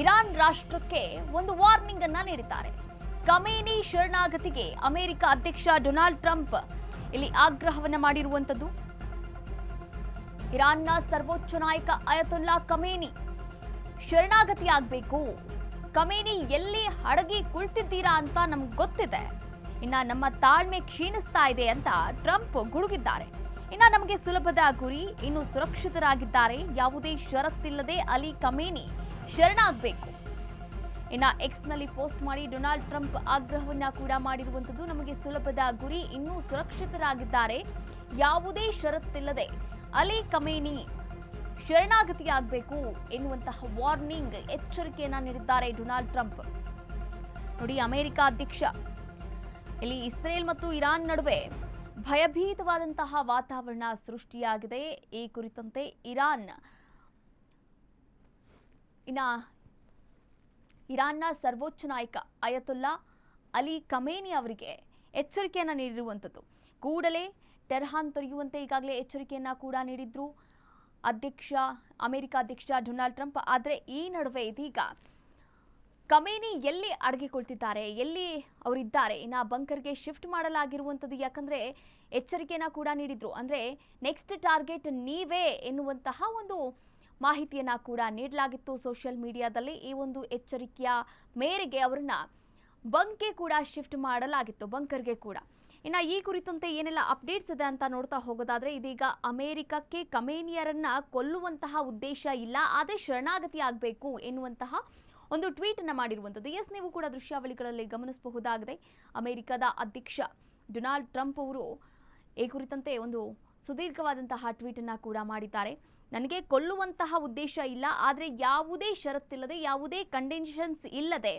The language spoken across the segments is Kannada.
ಇರಾನ್ ರಾಷ್ಟ್ರಕ್ಕೆ ಒಂದು ವಾರ್ನಿಂಗ್ ಅನ್ನ ನೀಡಿದ್ದಾರೆ. ಕಮೇನಿ ಶರಣಾಗತಿಗೆ ಅಮೆರಿಕ ಅಧ್ಯಕ್ಷ ಡೊನಾಲ್ಡ್ ಟ್ರಂಪ್ ಇಲ್ಲಿ ಆಗ್ರಹವನ್ನ ಮಾಡಿರುವಂಥದ್ದು ಇರಾನ್ನ ಸರ್ವೋಚ್ಚ ನಾಯಕ ಅಯತುಲ್ಲಾ ಕಮೇನಿ ಶರಣಾಗತಿ ಆಗಬೇಕು. ಕಮೇನಿ ಎಲ್ಲಿ ಅಡಗಿ ಕುಳಿತಿದ್ದೀರಾ ಅಂತ ನಮ್ಗೆ ಗೊತ್ತಿದೆ. ಇನ್ನ ನಮ್ಮ ತಾಳ್ಮೆ ಕ್ಷೀಣಿಸ್ತಾ ಇದೆ ಅಂತ ಟ್ರಂಪ್ ಗುಡುಗಿದ್ದಾರೆ. ಇನ್ನ ನಮಗೆ ಸುಲಭದ ಗುರಿ, ಇನ್ನು ಸುರಕ್ಷಿತರಾಗಿದ್ದಾರೆ. ಯಾವುದೇ ಷರತ್ತಿಲ್ಲದೆ ಅಲಿ ಕಮೇನಿ ಶರಣಾಗಬೇಕು. ಇನ್ನು ಎಕ್ಸ್ನಲ್ಲಿ ಪೋಸ್ಟ್ ಮಾಡಿ ಡೊನಾಲ್ಡ್ ಟ್ರಂಪ್ ಆಗ್ರಹವನ್ನ ಕೂಡ ಮಾಡಿರುವಂಥದ್ದು ನಮಗೆ ಸುಲಭದ ಗುರಿ. ಇನ್ನೂ ಸುರಕ್ಷಿತರಾಗಿದ್ದಾರೆ. ಯಾವುದೇ ಷರತ್ತಿಲ್ಲದೆ ಅಲಿ ಕಮೇನಿ ಶರಣಾಗತಿಯಾಗಬೇಕು ಎನ್ನುವಂತಹ ವಾರ್ನಿಂಗ್ ಎಚ್ಚರಿಕೆಯನ್ನ ನೀಡಿದ್ದಾರೆ ಡೊನಾಲ್ಡ್ ಟ್ರಂಪ್. ನೋಡಿ, ಅಮೆರಿಕ ಅಧ್ಯಕ್ಷ, ಇಲ್ಲಿ ಇಸ್ರೇಲ್ ಮತ್ತು ಇರಾನ್ ನಡುವೆ ಭಯಭೀತವಾದಂತಹ ವಾತಾವರಣ ಸೃಷ್ಟಿಯಾಗಿದೆ. ಈ ಕುರಿತಂತೆ ಇರಾನ್ ಇನ್ನ ಇರಾನ್ನ ಸರ್ವೋಚ್ಚ ನಾಯಕ ಅಯತುಲ್ಲಾ ಅಲಿ ಕಮೇನಿ ಅವರಿಗೆ ಎಚ್ಚರಿಕೆಯನ್ನು ನೀಡಿರುವಂಥದ್ದು. ಕೂಡಲೇ ಟೆರ್ಹಾನ್ ತೊರೆಯುವಂತೆ ಈಗಾಗಲೇ ಎಚ್ಚರಿಕೆಯನ್ನು ಕೂಡ ನೀಡಿದ್ರು. ಅಧ್ಯಕ್ಷ, ಅಮೆರಿಕ ಅಧ್ಯಕ್ಷ ಡೊನಾಲ್ಡ್ ಟ್ರಂಪ್. ಆದರೆ ಈ ನಡುವೆ ಇದೀಗ ಕಮೇನಿ ಎಲ್ಲಿ ಅಡಗಿಕೊಳ್ತಿದ್ದಾರೆ ಎಲ್ಲಿ ಅವರಿದ್ದಾರೆ, ಇನ್ನು ಬಂಕರ್ಗೆ ಶಿಫ್ಟ್ ಮಾಡಲಾಗಿರುವಂಥದ್ದು ಯಾಕಂದರೆ ಎಚ್ಚರಿಕೆಯನ್ನು ಕೂಡ ನೀಡಿದ್ರು. ಅಂದರೆ ನೆಕ್ಸ್ಟ್ ಟಾರ್ಗೆಟ್ ನೀವೇ ಎನ್ನುವಂತಹ ಒಂದು ಮಾಹಿತಿಯನ್ನ ಕೂಡ ನೀಡಲಾಗಿತ್ತು ಸೋಷಿಯಲ್ ಮೀಡಿಯಾದಲ್ಲಿ. ಈ ಒಂದು ಎಚ್ಚರಿಕೆಯ ಮೇರೆಗೆ ಅವರನ್ನ ಬಂಕ್ಗೆ ಕೂಡ ಶಿಫ್ಟ್ ಮಾಡಲಾಗಿತ್ತು, ಬಂಕರ್ಗೆ ಕೂಡ. ಇನ್ನು ಈ ಕುರಿತಂತೆ ಏನೆಲ್ಲ ಅಪ್ಡೇಟ್ಸ್ ಇದೆ ಅಂತ ನೋಡ್ತಾ ಹೋಗೋದಾದ್ರೆ, ಇದೀಗ ಅಮೆರಿಕಕ್ಕೆ ಕಮೇನಿಯರನ್ನ ಕೊಲ್ಲುವಂತಹ ಉದ್ದೇಶ ಇಲ್ಲ, ಆದರೆ ಶರಣಾಗತಿ ಆಗಬೇಕು ಎನ್ನುವಂತಹ ಒಂದು ಟ್ವೀಟ್ ಅನ್ನ ಮಾಡಿರುವಂಥದ್ದು. ಎಸ್, ನೀವು ಕೂಡ ದೃಶ್ಯಾವಳಿಗಳಲ್ಲಿ ಗಮನಿಸಬಹುದಾಗಿದೆ. ಅಮೆರಿಕದ ಅಧ್ಯಕ್ಷ ಡೊನಾಲ್ಡ್ ಟ್ರಂಪ್ ಅವರು ಈ ಕುರಿತಂತೆ ಒಂದು ಸುದೀರ್ಘವಾದಂತಹ ಟ್ವೀಟ್ ಅನ್ನ ಕೂಡ ಮಾಡಿದ್ದಾರೆ. ನನಗೆ ಕೊಲ್ಲುವಂತಹ ಉದ್ದೇಶ ಇಲ್ಲ, ಆದರೆ ಯಾವುದೇ ಷರತ್ತಿಲ್ಲದೆ, ಯಾವುದೇ ಕಂಡೀಷನ್ಸ್ ಇಲ್ಲದೆ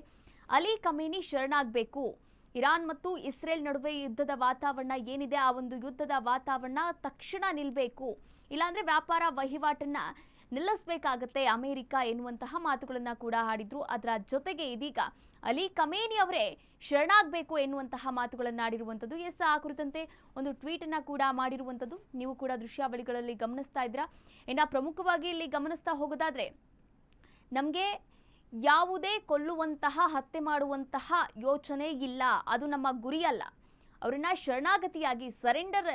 ಅಲಿ ಕಮೇನಿ ಶರಣಾಗಬೇಕು. ಇರಾನ್ ಮತ್ತು ಇಸ್ರೇಲ್ ನಡುವೆ ಯುದ್ಧದ ವಾತಾವರಣ ಏನಿದೆ? ಆ ಒಂದು ಯುದ್ಧದ ವಾತಾವರಣ ತಕ್ಷಣ ನಿಲ್ಲಬೇಕು ಇಲ್ಲಾಂದ್ರೆ ವ್ಯಾಪಾರ ವಹಿವಾಟನ್ನ ನಿಲ್ಲಿಸಬೇಕಾಗತ್ತೆ. ಅಮೆರಿಕ ಎನ್ನುವಂತಹ ಮಾತುಗಳನ್ನು ಕೂಡ ಆಡಿದ್ರು. ಅದರ ಜೊತೆಗೆ ಇದೀಗ ಅಲಿ ಕಮೇನಿ ಅವರೇ ಶರಣಾಗಬೇಕು ಎನ್ನುವಂತಹ ಮಾತುಗಳನ್ನು ಆಡಿರುವಂಥದ್ದು ಎಸ್, ಆ ಕುರಿತಂತೆ ಒಂದು ಟ್ವೀಟ್ ಅನ್ನ ಕೂಡ ಮಾಡಿರುವಂಥದ್ದು ನೀವು ಕೂಡ ದೃಶ್ಯಾವಳಿಗಳಲ್ಲಿ ಗಮನಿಸ್ತಾ ಇದ್ದೀರಾ? ಇನ್ನ ಪ್ರಮುಖವಾಗಿ ಇಲ್ಲಿ ಗಮನಿಸ್ತಾ ಹೋಗೋದಾದ್ರೆ, ನಮಗೆ ಯಾವುದೇ ಕೊಲ್ಲುವಂತಹ, ಹತ್ಯೆ ಮಾಡುವಂತಹ ಯೋಚನೆ ಇಲ್ಲ. ಅದು ನಮ್ಮ ಗುರಿಯಲ್ಲ ಅವರನ್ನ ಶರಣಾಗತಿಯಾಗಿ ಸರೆಂಡರ್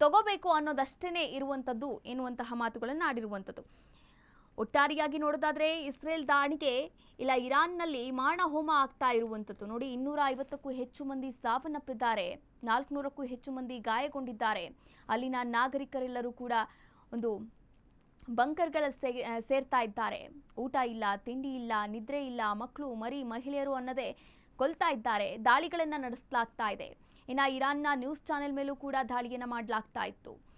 ತಗೋಬೇಕು ಅನ್ನೋದಷ್ಟೇ ಇರುವಂಥದ್ದು ಎನ್ನುವಂತಹ ಮಾತುಗಳನ್ನು ಆಡಿರುವಂಥದ್ದು. ಒಟ್ಟಾರೆಯಾಗಿ ನೋಡೋದಾದ್ರೆ ಇಸ್ರೇಲ್ ದಾಳಿಗೆ ಇಲ್ಲ ಇರಾನ್ನಲ್ಲಿ ಮಾರಣಹೋಮ ಆಗ್ತಾ ಇರುವಂಥದ್ದು. ನೋಡಿ ಇನ್ನೂರ ಐವತ್ತಕ್ಕೂ ಹೆಚ್ಚು ಮಂದಿ ಸಾವನ್ನಪ್ಪಿದ್ದಾರೆ. ನಾಲ್ಕುನೂರಕ್ಕೂ ಹೆಚ್ಚು ಮಂದಿ ಗಾಯಗೊಂಡಿದ್ದಾರೆ. ಅಲ್ಲಿನ ನಾಗರಿಕರೆಲ್ಲರೂ ಕೂಡ ಒಂದು ಬಂಕರ್ಗಳ ಸೇರ್ತಾ ಇದ್ದಾರೆ. ಊಟ ಇಲ್ಲ, ತಿಂಡಿ ಇಲ್ಲ, ನಿದ್ರೆ ಇಲ್ಲ, ಮಕ್ಕಳು, ಮರಿ, ಮಹಿಳೆಯರು ಅನ್ನದೇ ಕೊಲ್ತಾ ಇದ್ದಾರೆ. ದಾಳಿಗಳನ್ನ ನಡೆಸಲಾಗ್ತಾ ಇದೆ. ಇನ್ನ ಇರಾನ್ನ ನ್ಯೂಸ್ ಚಾನೆಲ್ ಮೇಲೂ ಕೂಡ ದಾಳಿಯನ್ನು ಮಾಡಲಾಗ್ತಾ ಇತ್ತು.